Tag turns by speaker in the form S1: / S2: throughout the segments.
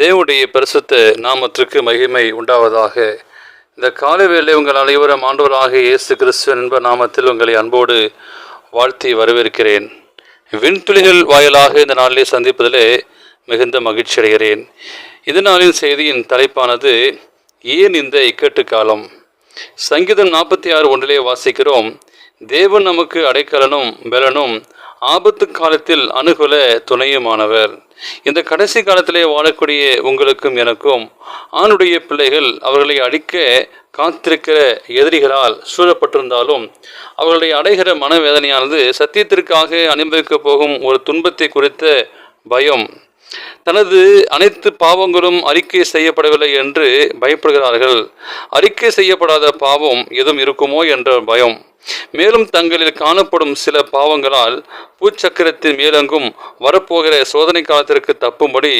S1: தேவனுடைய பரிசுத்த நாமத்திற்கு மகிமை உண்டாவதாக. இந்த காலவேளை உங்கள் அனைவரும் ஆண்டவராக இயேசு கிறிஸ்து என்ப நாமத்தில் உங்களை அன்போடு வாழ்த்தி வரவேற்கிறேன். விண்துளிகள் வாயிலாக இந்த நாளிலே சந்திப்பதிலே மிகுந்த மகிழ்ச்சி அடைகிறேன். இதனாலின் செய்தியின் தலைப்பானது ஏன் இந்த இக்கட்டு காலம் சங்கீதம் நாற்பத்தி ஆறு ஒன்றிலே வாசிக்கிறோம் தேவன் நமக்கு அடைக்கலனும் பலனும் ஆபத்து காலத்தில் அணுகுல துணையுமானவர். இந்த கடைசி காலத்திலே வாழக்கூடிய உங்களுக்கும் எனக்கும் ஆணுடைய பிள்ளைகள் அவர்களை அழிக்க காத்திருக்கிற எதிரிகளால் சூழப்பட்டிருந்தாலும் அவர்களை அடைகிற மனவேதனையானது சத்தியத்திற்காக அனுபவிக்கப் போகும் ஒரு துன்பத்தை குறித்த பயம். தனது அனைத்து பாவங்களும் அறிக்கை செய்யப்படவில்லை என்று பயப்படுகிறார்கள். அறிக்கை செய்யப்படாத பாவம் எதுவும் இருக்குமோ என்ற பயம். மேலும் தங்களில் காணப்படும் சில பாவங்களால் பூச்சக்கரத்தின் மேலெங்கும் வரப்போகிற சோதனை காலத்திற்கு தப்பும்படி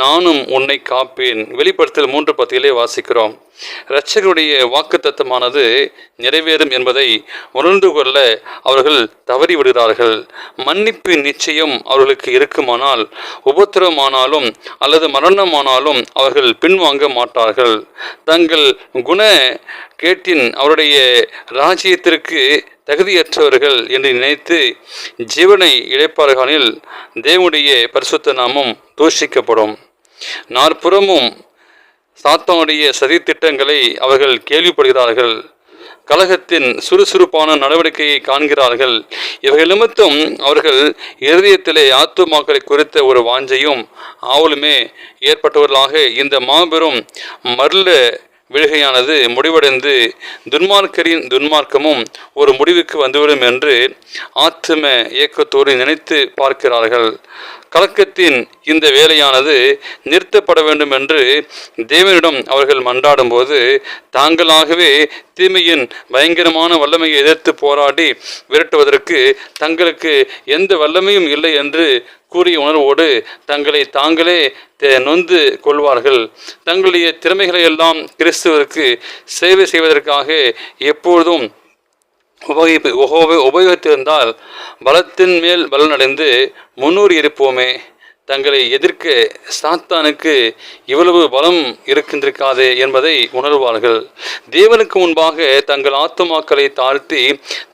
S1: நானும் உன்னை காப்பேன். வெளிப்படுத்தல் மூன்று பத்தியிலே வாசிக்கிறோம். இரட்சகருடைய வாக்கு தத்துவமானது நிறைவேறும் என்பதை உணர்ந்து கொள்ள அவர்கள் தவறிவிடுகிறார்கள் மன்னிப்பு நிச்சயம் அவர்களுக்கு இருக்குமானால் உபத்திரமானாலும் அல்லது மரணமானாலும் அவர்கள் பின்வாங்க மாட்டார்கள். தங்கள் குண கேட்டின் அவருடைய ராஜ்யத்திற்கு தகுதியற்றவர்கள் என்று நினைத்து ஜீவனை இழைப்பார்களானில் தேவனுடைய பரிசுத்த நாமம் தூஷிக்கப்படும். நாற்புறமும் சாத்தானுடைய சதித்திட்டங்களை அவர்கள் கேள்விப்படுகிறார்கள். கழகத்தின் சுறுசுறுப்பான நடவடிக்கையை காண்கிறார்கள். இவைகள் நிமித்தம் அவர்கள் இருதயத்திலே ஆத்துமாக்களை குறித்த ஒரு வாஞ்சையும் ஆவலுமே ஏற்பட்டவர்களாக இந்த மாபெரும் மருள விழுகையானது முடிவடைந்து துன்மார்க்கரின் துன்மார்க்கமும் ஒரு முடிவுக்கு வந்துவிடும் என்று ஆத்தும இயக்கத்தோடு நினைத்து பார்க்கிறார்கள். கலக்கத்தின் இந்த வேலையானது நிறுத்தப்பட வேண்டும் என்று தேவனிடம் அவர்கள் மன்றாடும் போது தாங்களாகவே தீமையின் பயங்கரமான வல்லமையை எதிர்த்து போராடி விரட்டுவதற்கு தங்களுக்கு எந்த வல்லமையும் இல்லை என்று கூறிய உணர்வோடு தங்களை தாங்களே நொந்து கொள்வார்கள். தங்களுடைய திறமைகளை எல்லாம் கிறிஸ்துவருக்கு சேவை செய்வதற்காக எப்பொழுதும் உபயோகிப்பு உபயோகித்திருந்தால் பலத்தின் மேல் பலனடைந்து முன்னூறு இருப்போமே. தங்களை எதிர்க்க சாத்தானுக்கு இவ்வளவு பலம் இருக்கின்றிருக்காது என்பதை உணர்வார்கள். தேவனுக்கு முன்பாக தங்கள் ஆத்துமாக்களை தாழ்த்தி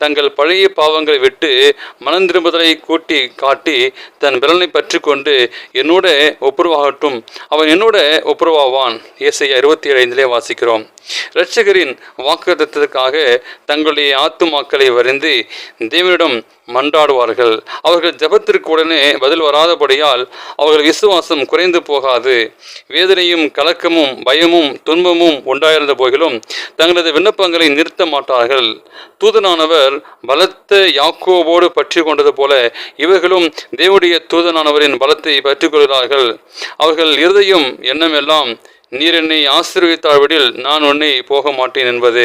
S1: தங்கள் பழைய பாவங்களை விட்டு மனம் திரும்புதலை கூட்டி காட்டி தன் பலனை பற்றி கொண்டு என்னோட ஒப்புரவாகட்டும். அவன் என்னோட ஒப்புரவாவான். இயேசையா இருபத்தி ஐந்திலே வாசிக்கிறோம். இரட்சகரின் வாக்குத்தத்திற்காக தங்களுடைய ஆத்துமாக்களை வரிந்து தேவனிடம் மன்றாடுவார்கள். அவர்கள் ஜபத்திற்கு உடனே பதில் வராதபடியால் அவர்கள் விசுவாசம் குறைந்து போகாது. வேதனையும் கலக்கமும் பயமும் துன்பமும் உண்டாயிருந்த போதிலும் தங்களது விண்ணப்பங்களை நிறுத்த மாட்டார்கள். தூதனானவர் பலத்த யாக்கோவோடு பற்றி கொண்டது போல இவர்களும் தேவடைய தூதனானவரின் பலத்தை பற்றி கொள்கிறார்கள். அவர்கள் இருதையும் எண்ணமெல்லாம் நீர் என்னை ஆசீர்வதித்தாவிடில் நான் உன்னை போக மாட்டேன் என்பது.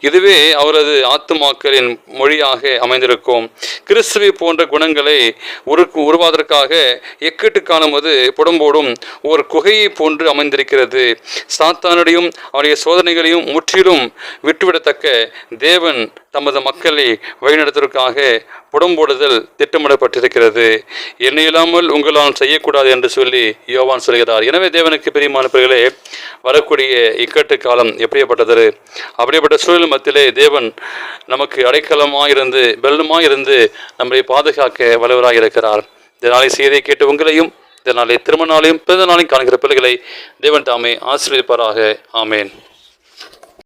S1: இதுவே அவரது ஆத்துமாக்களின் மொழியாக அமைந்திருக்கும். கிறிஸ்துவை போன்ற குணங்களை உரு உருவாவதற்காக எக்கிட்டு காணும்போது புடம்போடும் ஒரு குகையை போன்று அமைந்திருக்கிறது. சாத்தானுடையும் அவருடைய சோதனைகளையும் முற்றிலும் விட்டுவிடத்தக்க தேவன் தமது மக்களை வழிநடத்துவதற்காக புடம்போடுதல் திட்டமிடப்பட்டிருக்கிறது. என்ன இல்லாமல் உங்களால் செய்யக்கூடாது என்று சொல்லி யோவான் சொல்கிறார். எனவே தேவனுக்கு பிரியமானவர்களே வரக்கூடிய இக்கட்டு காலம் எப்படியப்பட்டது அப்படிப்பட்ட சூழல் மத்தியிலே தேவன் நமக்கு அடைக்கலமாக இருந்து பெல்லுமாக இருந்து நம்மை பாதுகாக்க வல்லவராக இருக்கிறார். இதனாலே செய்தியை கேட்டு உங்களையும் இதனாலே திருமண நாளையும் பிறந்த நாளையும் காண்கிற பிள்ளைகளை தேவன் தாமே ஆசீர்வதிப்பாராக. ஆமேன்.